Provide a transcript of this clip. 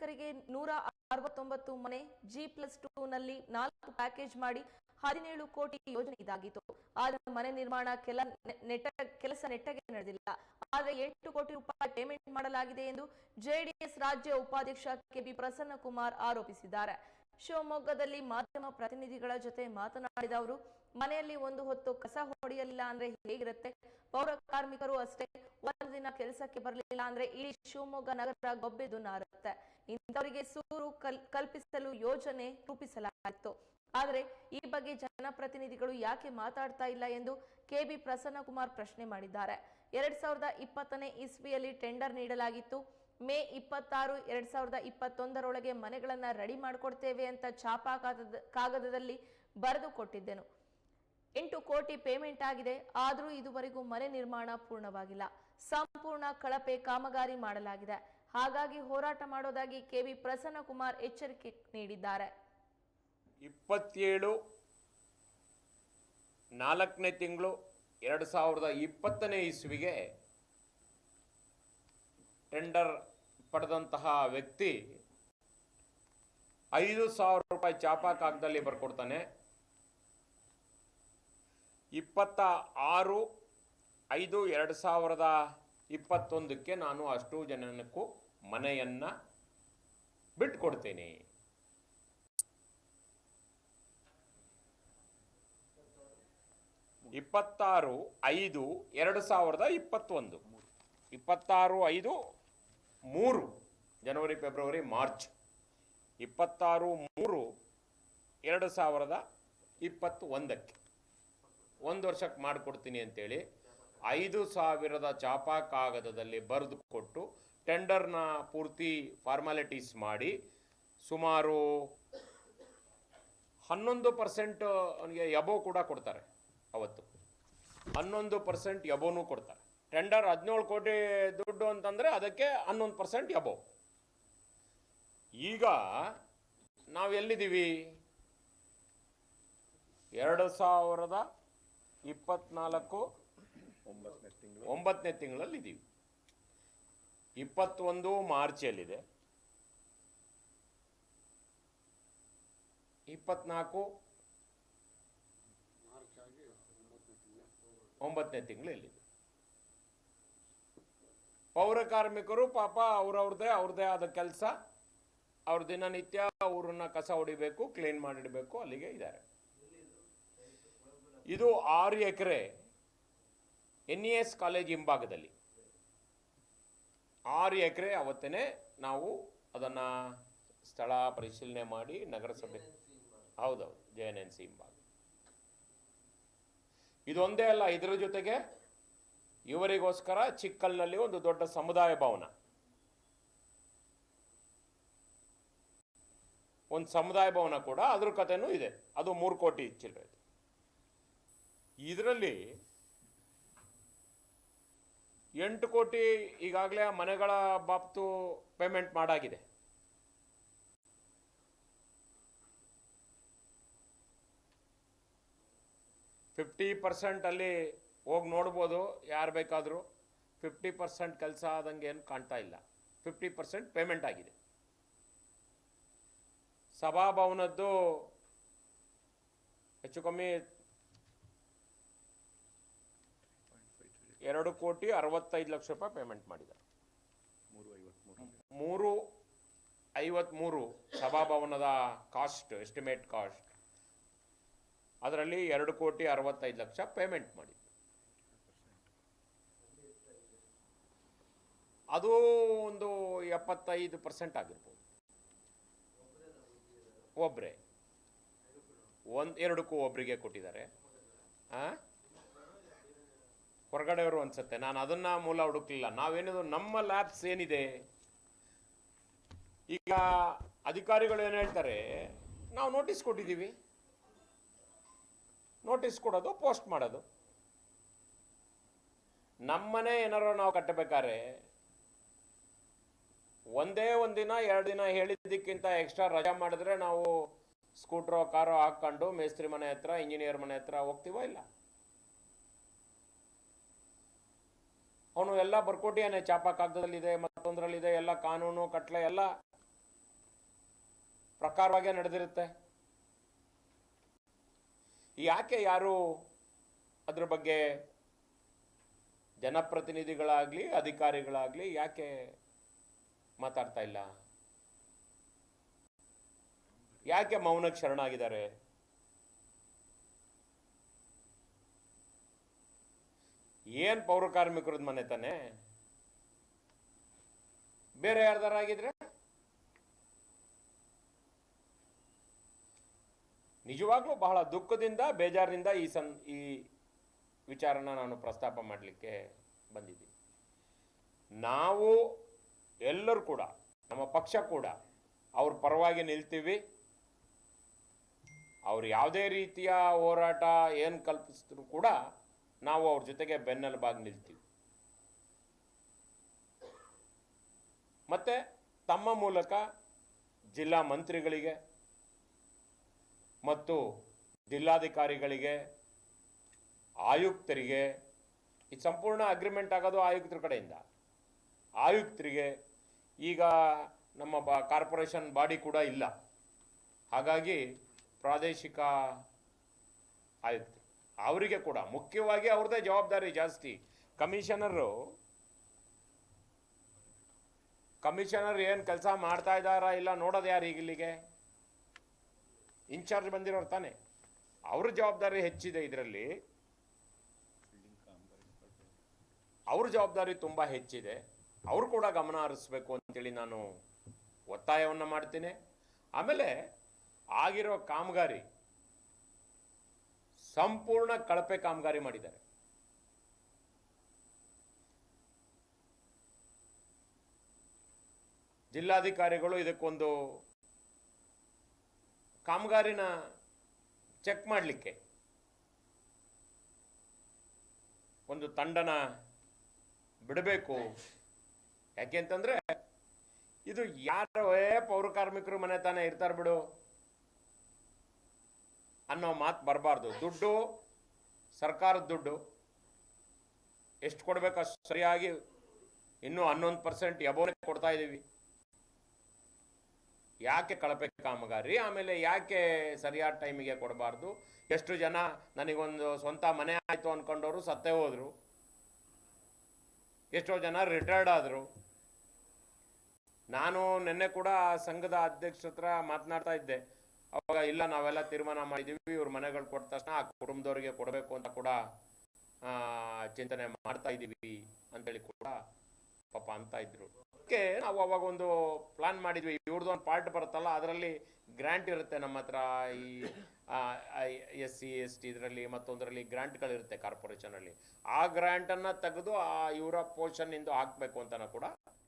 ಕಾರ್ಮಿಕರಿಗೆ ನೂರ ಅರವತ್ತೊಂಬತ್ತು ಮನೆ, ಜಿ ಪ್ಲಸ್ ಟೂ ನಲ್ಲಿ ನಾಲ್ಕು ಪ್ಯಾಕೇಜ್ ಮಾಡಿ ಹದಿನೇಳು ಕೋಟಿ ಯೋಜನೆ ಇದಾಗಿತ್ತು. ಆದರೆ ಮನೆ ನಿರ್ಮಾಣ ಕೆಲ ನೆಟ್ಟ, ಕೆಲಸ ನೆಟ್ಟಗೆ ನಡೆದಿಲ್ಲ. ಆದರೆ ಎಂಟು ಕೋಟಿ ರೂಪಾಯಿ ಪೇಮೆಂಟ್ ಮಾಡಲಾಗಿದೆ ಎಂದು ಜೆಡಿಎಸ್ ರಾಜ್ಯ ಉಪಾಧ್ಯಕ್ಷ ಕೆಬಿ ಪ್ರಸನ್ನ ಕುಮಾರ್ ಆರೋಪಿಸಿದ್ದಾರೆ. ಶಿವಮೊಗ್ಗದಲ್ಲಿ ಮಾಧ್ಯಮ ಪ್ರತಿನಿಧಿಗಳ ಜೊತೆ ಮಾತನಾಡಿದ ಅವರು, ಮನೆಯಲ್ಲಿ ಒಂದು ಹೊತ್ತು ಕಸ ಹೊಡೆಯಲಿಲ್ಲ ಅಂದ್ರೆ ಹೇಗಿರುತ್ತೆ? ಪೌರ ಕಾರ್ಮಿಕರು ಅಷ್ಟೇ, ಒಂದು ದಿನ ಕೆಲಸಕ್ಕೆ ಬರಲಿಲ್ಲ ಅಂದ್ರೆ ಇಡೀ ಶಿವಮೊಗ್ಗ ನಗರ ಗೊಬ್ಬೆದು ನಾರುತ್ತೆ ಇಂಥವರಿಗೆ ಸೂರು ಕಲ್, ಕಲ್ಪಿಸಲು ಯೋಜನೆ ರೂಪಿಸಲಾಗಿತ್ತು. ಆದರೆ ಈ ಬಗ್ಗೆ ಜನಪ್ರತಿನಿಧಿಗಳು ಯಾಕೆ ಮಾತಾಡ್ತಾ ಇಲ್ಲ ಎಂದು ಕೆಬಿ ಪ್ರಸನ್ನ ಕುಮಾರ್ ಪ್ರಶ್ನೆ ಮಾಡಿದ್ದಾರೆ. ಎರಡ್ ಸಾವಿರದ ಇಪ್ಪತ್ತನೇ ಇಸ್ವಿಯಲ್ಲಿ ಟೆಂಡರ್ ನೀಡಲಾಗಿತ್ತು. ಮೇ ಇಪ್ಪತ್ತಾರು ಎರಡ್ ಸಾವಿರದ ಇಪ್ಪತ್ತೊಂದರೊಳಗೆ ಮನೆಗಳನ್ನ ರೆಡಿ ಮಾಡಿಕೊಡ್ತೇವೆ ಅಂತ ಛಾಪಾ ಕಾಗದ ಕಾಗದದಲ್ಲಿ ಬರೆದು ಕೊಟ್ಟಿದ್ದೆನು. ಎಂಟು ಕೋಟಿ ಪೇಮೆಂಟ್ ಆಗಿದೆ. ಆದರೂ ಇದುವರೆಗೂ ಮನೆ ನಿರ್ಮಾಣ ಪೂರ್ಣವಾಗಿಲ್ಲ. ಸಂಪೂರ್ಣ ಕಳಪೆ ಕಾಮಗಾರಿ ಮಾಡಲಾಗಿದೆ. ಹಾಗಾಗಿ ಹೋರಾಟ ಮಾಡೋದಾಗಿ ಕೆವಿ ಪ್ರಸನ್ನ ಕುಮಾರ್ ಎಚ್ಚರಿಕೆ ನೀಡಿದ್ದಾರೆ. ಇಪ್ಪತ್ತೇಳು, ನಾಲ್ಕನೇ ತಿಂಗಳು ಎರಡು ಸಾವಿರದ ಇಪ್ಪತ್ತನೇ ಇಸ್ವಿಗೆ ಟೆಂಡರ್ ಪಡೆದಂತಹ ವ್ಯಕ್ತಿ ಐದು ಸಾವಿರ ರೂಪಾಯಿ ಚಾಪಾ ಕಾಗದಲ್ಲಿ ಬರ್ಕೊಡ್ತಾನೆ. ಇಪ್ಪತ್ತ ಆರು, ಐದು, ಎರಡು ಸಾವಿರದ ಇಪ್ಪತ್ತೊಂದಕ್ಕೆ ನಾನು ಅಷ್ಟು ಜನಕ್ಕೂ ಮನೆಯನ್ನು ಬಿಟ್ಕೊಡ್ತೇನೆ. ಇಪ್ಪತ್ತಾರು ಐದು ಎರಡು ಸಾವಿರದ ಇಪ್ಪತ್ತೊಂದು. ಇಪ್ಪತ್ತಾರು ಐದು ಮೂರು ಜನವರಿ, ಫೆಬ್ರವರಿ, ಮಾರ್ಚ್. ಇಪ್ಪತ್ತಾರು ಮೂರು ಎರಡು ಸಾವಿರದ ಇಪ್ಪತ್ತು ಒಂದಕ್ಕೆ ಒಂದು ವರ್ಷಕ್ಕೆ ಮಾಡಿಕೊಡ್ತೀನಿ ಅಂತೇಳಿ ಐದು ಸಾವಿರದ ಚಾಪಾ ಕಾಗದದಲ್ಲಿ ಬರೆದು ಕೊಟ್ಟು ಟೆಂಡರ್ನ ಪೂರ್ತಿ ಫಾರ್ಮಾಲಿಟೀಸ್ ಮಾಡಿ ಸುಮಾರು ಹನ್ನೊಂದು ಪರ್ಸೆಂಟ್ ಅವನಿಗೆ ಎಬೋ ಕೂಡ ಕೊಡ್ತಾರೆ ಅವತ್ತು. ಹನ್ನೊಂದು ಪರ್ಸೆಂಟ್ ಎಬೋನು ಕೊಡ್ತಾರೆ. ಟೆಂಡರ್ ಹದಿನೇಳು ಕೋಟಿ ದುಡ್ಡು ಅಂತಂದರೆ ಅದಕ್ಕೆ ಹನ್ನೊಂದು ಪರ್ಸೆಂಟ್ ಎಬೋ ಈಗ ನಾವು ಎಲ್ಲಿದ್ದೀವಿ? ಎರಡು ಸಾವಿರದ ಇಪ್ಪತ್ನಾಲ್ಕು ಒಂಬತ್ತನೇ ತಿಂಗಳಲ್ಲಿ ಇದ್ದೀವಿ ಇಪ್ಪತ್ತೊಂದು ಮಾರ್ಚಲ್ಲಿದೆ ಇಪ್ಪತ್ನಾಲ್ಕು ಒಂಬತ್ತನೇ ತಿಂಗಳು ಎಲ್ಲಿದೆ ಪೌರ ಕಾರ್ಮಿಕರು ಪಾಪ ಅವ್ರವ್ರದ್ದೇ, ಅವ್ರದ್ದೇ ಆದ ಕೆಲಸ. ಅವ್ರ ದಿನನಿತ್ಯ ಊರನ್ನ ಕಸ ಹೊಡಿಬೇಕು, ಕ್ಲೀನ್ ಮಾಡಿಡಬೇಕು, ಅಲ್ಲಿಗೆ ಇದ್ದಾರೆ. ಇದು ಆರು ಎಕರೆ ಎನ್ ಇ ಎಸ್ ಕಾಲೇಜ್ ಹಿಂಭಾಗದಲ್ಲಿ. ಆರು ಎಕರೆ ಅವತ್ತೇ ನಾವು ಅದನ್ನು ಸ್ಥಳ ಪರಿಶೀಲನೆ ಮಾಡಿ ನಗರಸಭೆ ಹೌದೌದು, ಜೆ ಎನ್ ಎನ್ ಸಿ ಹಿಂಭಾಗ. ಇದೊಂದೇ ಅಲ್ಲ, ಇದರ ಜೊತೆಗೆ ಇವರಿಗೋಸ್ಕರ ಚಿಕ್ಕಲ್ನಲ್ಲಿ ಒಂದು ದೊಡ್ಡ ಸಮುದಾಯ ಭವನ. ಒಂದು ಸಮುದಾಯ ಭವನ ಕೂಡ, ಅದ್ರ ಕಥೆನೂ ಇದೆ. ಅದು ಮೂರು ಕೋಟಿ ಚಿಲ್ಲರೆ ಇದರಲ್ಲಿ ಎಂಟು ಕೋಟಿ ಈಗಾಗಲೇ ಮನೆಗಳ ಬಾಬ್ತು ಪೇಮೆಂಟ್ ಮಾಡಾಗಿದೆ. ಫಿಫ್ಟಿ ಪರ್ಸೆಂಟ್ ಅಲ್ಲಿ ಹೋಗಿ ನೋಡ್ಬೋದು ಯಾರು ಬೇಕಾದರೂ. ಫಿಫ್ಟಿ ಪರ್ಸೆಂಟ್ ಕೆಲಸ ಆದಂಗೆ ಏನು ಕಾಣ್ತಾ ಇಲ್ಲ. ಫಿಫ್ಟಿ ಪರ್ಸೆಂಟ್ ಪೇಮೆಂಟ್ ಆಗಿದೆ. ಸಭಾಭವನದ್ದು ಹೆಚ್ಚು ಕಮ್ಮಿ ಎರಡು ಕೋಟಿ ಅರವತ್ತೈದು ಲಕ್ಷ ರೂಪಾಯಿ ಪೇಮೆಂಟ್ ಮಾಡಿದ್ದಾರೆ. ಮೂರು ಐವತ್ಮೂರು ಸಭಾಭವನದ ಕಾಸ್ಟ್ ಎಸ್ಟಿಮೇಟ್ ಕಾಸ್ಟ್ ಅದರಲ್ಲಿ ಎರಡು ಕೋಟಿ ಅರವತ್ತೈದು ಲಕ್ಷ ಪೇಮೆಂಟ್ ಮಾಡಿದ್ರು ಅದು ಒಂದು ಎಪ್ಪತ್ತೈದು ಪರ್ಸೆಂಟ್ ಆಗಿರ್ಬೋದು. ಒಬ್ಬರೇ ಒಂದು ಎರಡಕ್ಕೂ ಒಬ್ಬರಿಗೆ ಕೊಟ್ಟಿದ್ದಾರೆ. ಆ? ಹೊರಗಡೆಯವರು ಅನ್ಸುತ್ತೆ. ನಾನು ಅದನ್ನ ಮೂಲ ಹುಡುಕ್ಲಿಲ್ಲ. ನಾವೇನಿದ್ರು ನಮ್ಮ ಲ್ಯಾಬ್ಸ್ ಏನಿದೆ? ಈಗ ಅಧಿಕಾರಿಗಳು ಏನು ಹೇಳ್ತಾರೆ? ನಾವು ನೋಟಿಸ್ ಕೊಟ್ಟಿದ್ದೀವಿ. ನೋಟಿಸ್ ಕೊಡೋದು, ಪೋಸ್ಟ್ ಮಾಡೋದು. ನಮ್ಮನೆ ಏನಾರು ನಾವು ಕಟ್ಟಬೇಕಾದ್ರೆ, ಒಂದೇ ಒಂದಿನ ಎರಡು ದಿನ ಹೇಳಿದ್ದಕ್ಕಿಂತ ಎಕ್ಸ್ಟ್ರಾ ರಜಾ ಮಾಡಿದ್ರೆ ನಾವು ಸ್ಕೂಟ್ರೋ, ಕಾರೋ ಹಾಕೊಂಡು ಮೇಸ್ತ್ರಿ ಮನೆ ಹತ್ರ, ಇಂಜಿನಿಯರ್ ಮನೆ ಹತ್ರ ಹೋಗ್ತೀವೋ ಇಲ್ಲ? ಅವನು ಎಲ್ಲ ಬರ್ಕೋಟಿಯಾನೆ ಚಾಪ ಕಾಗದದಲ್ಲಿದೆ, ಮತ್ತೊಂದರಲ್ಲಿದೆ, ಎಲ್ಲ ಕಾನೂನು, ಕಟ್ಲೆ, ಎಲ್ಲ ಪ್ರಕಾರವಾಗೇ ನಡೆದಿರುತ್ತೆ. ಯಾಕೆ ಯಾರು ಅದ್ರ ಬಗ್ಗೆ ಜನಪ್ರತಿನಿಧಿಗಳಾಗ್ಲಿ, ಅಧಿಕಾರಿಗಳಾಗ್ಲಿ ಯಾಕೆ ಮಾತಾಡ್ತಾ ಇಲ್ಲ? ಯಾಕೆ ಮೌನಕ್ಕೆ ಶರಣಾಗಿದ್ದಾರೆ? ಏನ್ ಪೌರ ಕಾರ್ಮಿಕರದ್ ಮನೆ ತಾನೆ? ಬೇರೆ ಯಾರ್ದಾರ ಆಗಿದ್ರೆ? ನಿಜವಾಗ್ಲೂ ಬಹಳ ದುಃಖದಿಂದ, ಬೇಜಾರಿನಿಂದ ಈ ಸನ್ ಈ ವಿಚಾರನ ನಾನು ಪ್ರಸ್ತಾಪ ಮಾಡಲಿಕ್ಕೆ ಬಂದಿದ್ದೀನಿ ನಾವು ಎಲ್ಲರೂ ಕೂಡ, ನಮ್ಮ ಪಕ್ಷ ಕೂಡ, ಅವ್ರ ಪರವಾಗಿ ನಿಲ್ತೀವಿ. ಅವ್ರು ಯಾವುದೇ ರೀತಿಯ ಹೋರಾಟ ಏನು ಕಲ್ಪಿಸಿದ್ರು ಕೂಡ ನಾವು ಅವ್ರ ಜೊತೆಗೆ ಬೆನ್ನೆಲುಬಾಗಿ ನಿಲ್ತೀವಿ. ಮತ್ತೆ ತಮ್ಮ ಮೂಲಕ ಜಿಲ್ಲಾ ಮಂತ್ರಿಗಳಿಗೆ ಮತ್ತು ಜಿಲ್ಲಾಧಿಕಾರಿಗಳಿಗೆ, ಆಯುಕ್ತರಿಗೆ, ಈ ಸಂಪೂರ್ಣ ಅಗ್ರಿಮೆಂಟ್ ಆಗೋದು ಆಯುಕ್ತರ ಕಡೆಯಿಂದ. ಆಯುಕ್ತರಿಗೆ ಈಗ ನಮ್ಮ ಬಾ ಕಾರ್ಪೊರೇಷನ್ ಬಾಡಿ ಕೂಡ ಇಲ್ಲ. ಹಾಗಾಗಿ ಪ್ರಾದೇಶಿಕ ಆಯುಕ್ತರು. ಅವರಿಗೆ ಕೂಡ ಮುಖ್ಯವಾಗಿ ಅವ್ರದ್ದೇ ಜವಾಬ್ದಾರಿ ಜಾಸ್ತಿ. ಕಮಿಷನರು, ಕಮಿಷನರ್ ಏನು ಕೆಲಸ ಮಾಡ್ತಾ ಇದ್ದಾರಾ ಇಲ್ಲ ನೋಡೋದು ಯಾರು ಈಗ ಇಲ್ಲಿಗೆ? ಇನ್ಚಾರ್ಜ್ ಬಂದಿರೋರು ತಾನೆ. ಅವ್ರ ಜವಾಬ್ದಾರಿ ಹೆಚ್ಚಿದೆ ಇದರಲ್ಲಿ. ಅವ್ರ ಜವಾಬ್ದಾರಿ ತುಂಬ ಹೆಚ್ಚಿದೆ. ಅವರು ಕೂಡ ಗಮನ ಹರಿಸ್ಬೇಕು ಅಂತೇಳಿ ನಾನು ಒತ್ತಾಯವನ್ನು ಮಾಡ್ತೀನಿ. ಆಮೇಲೆ ಆಗಿರೋ ಕಾಮಗಾರಿ ಸಂಪೂರ್ಣ ಕಳಪೆ ಕಾಮಗಾರಿ ಮಾಡಿದ್ದಾರೆ. ಜಿಲ್ಲಾಧಿಕಾರಿಗಳು ಇದಕ್ಕೊಂದು ಕಾಮಗಾರಿನ ಚೆಕ್ ಮಾಡಲಿಕ್ಕೆ ಒಂದು ತಂಡನ ಬಿಡಬೇಕು. ಯಾಕೆಂತಂದ್ರೆ ಇದು ಯಾರೇ ಪೌರ ಕಾರ್ಮಿಕರು ಮನೆ ತಾನೇ ಇರ್ತಾರೆ ಬಿಡು. ಅನ್ನೋ ಮಾತು ಬರಬಾರ್ದು. ದುಡ್ಡು, ಸರ್ಕಾರದ ದುಡ್ಡು, ಎಷ್ಟು ಕೊಡಬೇಕು ಅಷ್ಟು ಸರಿಯಾಗಿ ಇನ್ನೂ ಹನ್ನೊಂದು ಪರ್ಸೆಂಟ್ ಎಬೋನೆ ಕೊಡ್ತಾ ಇದ್ದೀವಿ. ಯಾಕೆ ಕಳಪೆ ಕಾಮಗಾರಿ? ಆಮೇಲೆ ಯಾಕೆ ಸರಿಯಾದ ಟೈಮಿಗೆ ಕೊಡಬಾರ್ದು? ಎಷ್ಟು ಜನ ನನಗೊಂದು ಸ್ವಂತ ಮನೆ ಆಯಿತು ಅಂದ್ಕೊಂಡವರು ಸತ್ತೇ ಹೋದರು. ಎಷ್ಟೋ ಜನ ರಿಟೈರ್ಡ್ ಆದರು. ನಾನು ನಿನ್ನೆ ಕೂಡ ಸಂಘದ ಅಧ್ಯಕ್ಷ ಹತ್ರ ಮಾತನಾಡ್ತಾ ಇದ್ದೆ. ಅವಾಗ ಇಲ್ಲ, ನಾವೆಲ್ಲ ತೀರ್ಮಾನ ಮಾಡಿದ್ದೀವಿ ಇವ್ರ ಮನೆಗಳು ಕೊಟ್ಟ ತಕ್ಷಣ ಆ ಕುಟುಂಬದವ್ರಿಗೆ ಕೊಡಬೇಕು ಅಂತ ಕೂಡ ಚಿಂತನೆ ಮಾಡ್ತಾ ಇದ್ದೀವಿ ಅಂತೇಳಿ ಕೂಡ ಪಾಪ ಅಂತ ಇದ್ರು. ಅದಕ್ಕೆ ನಾವು ಅವಾಗ ಒಂದು ಪ್ಲಾನ್ ಮಾಡಿದ್ವಿ. ಇವ್ರದ್ದು ಒಂದು ಪಾರ್ಟ್ ಬರುತ್ತಲ್ಲ, ಅದರಲ್ಲಿ ಗ್ರ್ಯಾಂಟ್ ಇರುತ್ತೆ ನಮ್ಮ ಹತ್ರ. ಈ ಎಸ್ ಸಿ ಎಸ್ ಟಿ ಇದರಲ್ಲಿ ಮತ್ತೊಂದರಲ್ಲಿ ಗ್ರ್ಯಾಂಟ್ಗಳಿರುತ್ತೆ ಕಾರ್ಪೊರೇಷನಲ್ಲಿ ಆ ಗ್ರ್ಯಾಂಟನ್ನು ತೆಗೆದು ಆ ಇವರ ಪೋರ್ಷನ್ನಿಂದ ಹಾಕಬೇಕು ಅಂತ ಕೂಡ